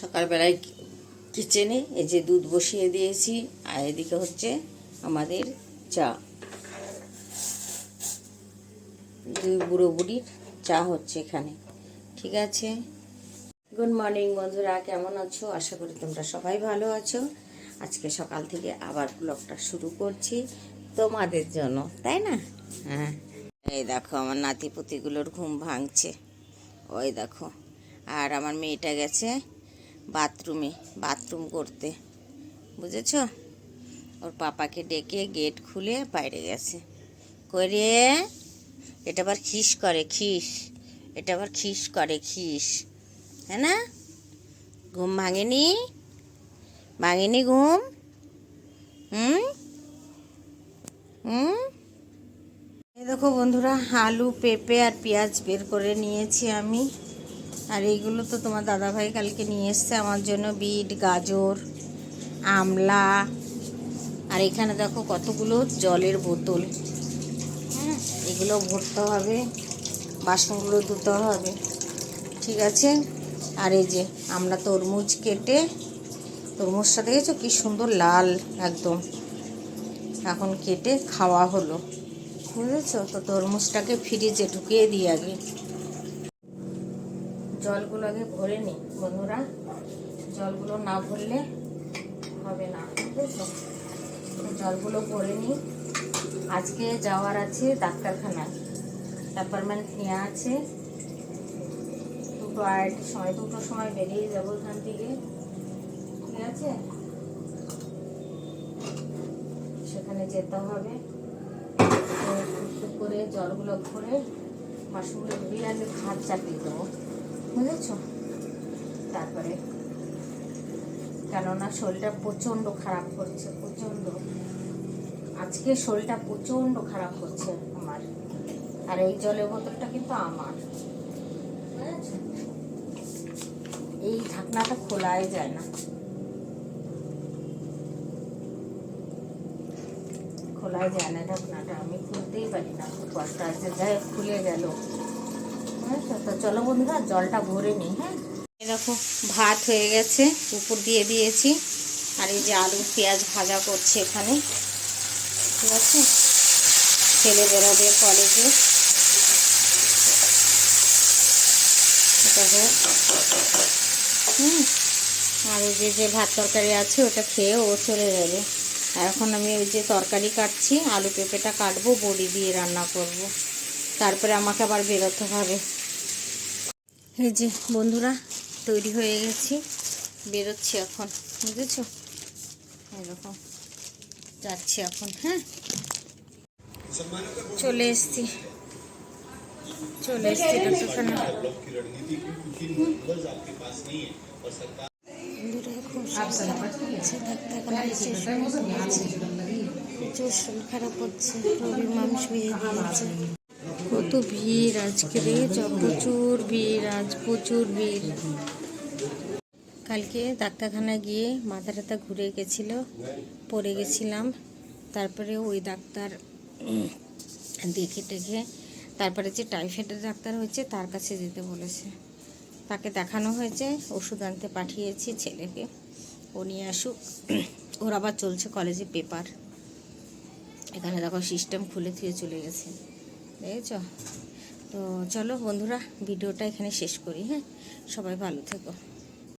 সকালবেলায় কিচেনে এই যে দুধ বসিয়ে দিয়েছি, আর এদিকে হচ্ছে আমাদের চা। দুই বুড়ো বুড়ির চা হচ্ছে এখানে। ঠিক আছে? গুড মর্নিং বন্ধুরা, কেমন আছো? আশা করি তোমরা সবাই ভালো আছো। আজকে সকাল থেকে আবার ব্লগটা শুরু করছি তোমাদের জন্য, তাই না? হ্যাঁ। এই দেখো, আমার নাতি পুতিগুলোর ঘুম ভাঙছে। ওই দেখো, আর আমার মেয়েটা গেছে বাথরুমে, বাথরুম করতে। বুঝেছ? ওর পাপাকে ডেকে গেট খুলে বাইরে গেছে। করে এটা আবার খিস করে, খিস। এটা আবার খিস করে, খিস। হ্যাঁ না? ঘুম ভাঙেনি? ভাঙেনি ঘুম? হুম? হুম? দেখো বন্ধুরা, আলু, পেঁপে আর পেঁয়াজ বের করে নিয়েছি আমি। আর এইগুলো তো তোমার দাদাভাই কালকে নিয়ে এসছে, আমার জন্য বিট, গাজর, আমলা। আর এখানে দেখো কতগুলো জলের বোতল। হ্যাঁ এগুলো ভরতে হবে, বাসনগুলো ধুতে হবে। ঠিক আছে? আর এই যে আমরা তরমুজ কেটে, তরমুজটা দেখেছ কি সুন্দর লাল একদম। এখন কেটে খাওয়া হলো। বুঝেছ? তো তরমুজটাকে ফ্রিজে ঢুকিয়ে দিই আগে। জলগুলো আগে ভরে নিই, বন্ধুরা। জলগুলো না ভরলে হবে না, বুঝেছ? তো জলগুলো ভরে নিই। আজকে যাওয়ার আছে ডাক্তারখানায়। অ্যাপয়েন্টমেন্ট নেওয়া আছে। দুটো আড়াইটার সময় দুটোর সময় বেরিয়ে যাব এখান থেকে। ঠিক আছে? সেখানে যেতে হবে। করে জলগুলো ভরে মাছগুলো ধুয়ে আগে ভাত চাপিয়ে দেবো। বুঝেছ? তারপরে, কেননা শরীরটা প্রচণ্ড খারাপ করছে, প্রচণ্ড। আজকে শরীরটা প্রচণ্ড খারাপ করছে আমার। আর এই জলের বোতলটা কিন্তু আমার? এই ঢাকনাটা খোলাই যায় না। খোলাই যায় না ঢাকনাটা। আমি খুলতেই পারি না। খুব কষ্ট আছে। যাই খুলে গেল? তো চলো বন্ধুরা, জলটা ভরে নিই হ্যাঁ। এরকম ভাত হয়ে গেছে, উপর দিয়ে দিয়েছি। আর এই যে আলু, পেঁয়াজ ভাজা করছে এখানে। ঠিক আছে? ছেলে বেরোবে কলেজে আর এই যে যে ভাত তরকারি আছে, ওটা খেয়ে ও চলে যাবে। আর এখন আমি ওই যে তরকারি কাটছি, আলু পেঁপেটা কাটবো, বড়ি দিয়ে রান্না করব। তারপরে আমাকে আবার বেরোতে হবে এই যে বন্ধুরা তৈরি হয়ে গেছি বেরোচ্ছি এখন বুঝেছ এরকম যাচ্ছি এখন হ্যাঁ চলে এসছি চলে এসছি ডাক্তারখানা শরীর খারাপ হচ্ছে রবি মাম শুয়ে দিয়েছে কত ভিড় আজকে দেখেছ প্রচুর ভিড়, আজ প্রচুর ভিড়। কালকে ডাক্তারখানায় গিয়ে মাথা টাথা ঘুরে গেছিল, পড়ে গেছিলাম। তারপরে ওই ডাক্তার দেখে টেখে, তারপরে যে টাইফয়েডের ডাক্তার হয়েছে, তার কাছে যেতে বলেছে। তাকে দেখানো হয়েছে, ওষুধ আনতে পাঠিয়েছি ছেলেকে। ও নিয়ে আসুক। ওর আবার চলছে কলেজে পেপার। এখানে দেখো সিস্টেম খুলে থুয়ে চলে গেছে। দেখেছ তো চলো বন্ধুরা ভিডিওটা এখানে শেষ করি হ্যাঁ? সবাই ভালো থেকো।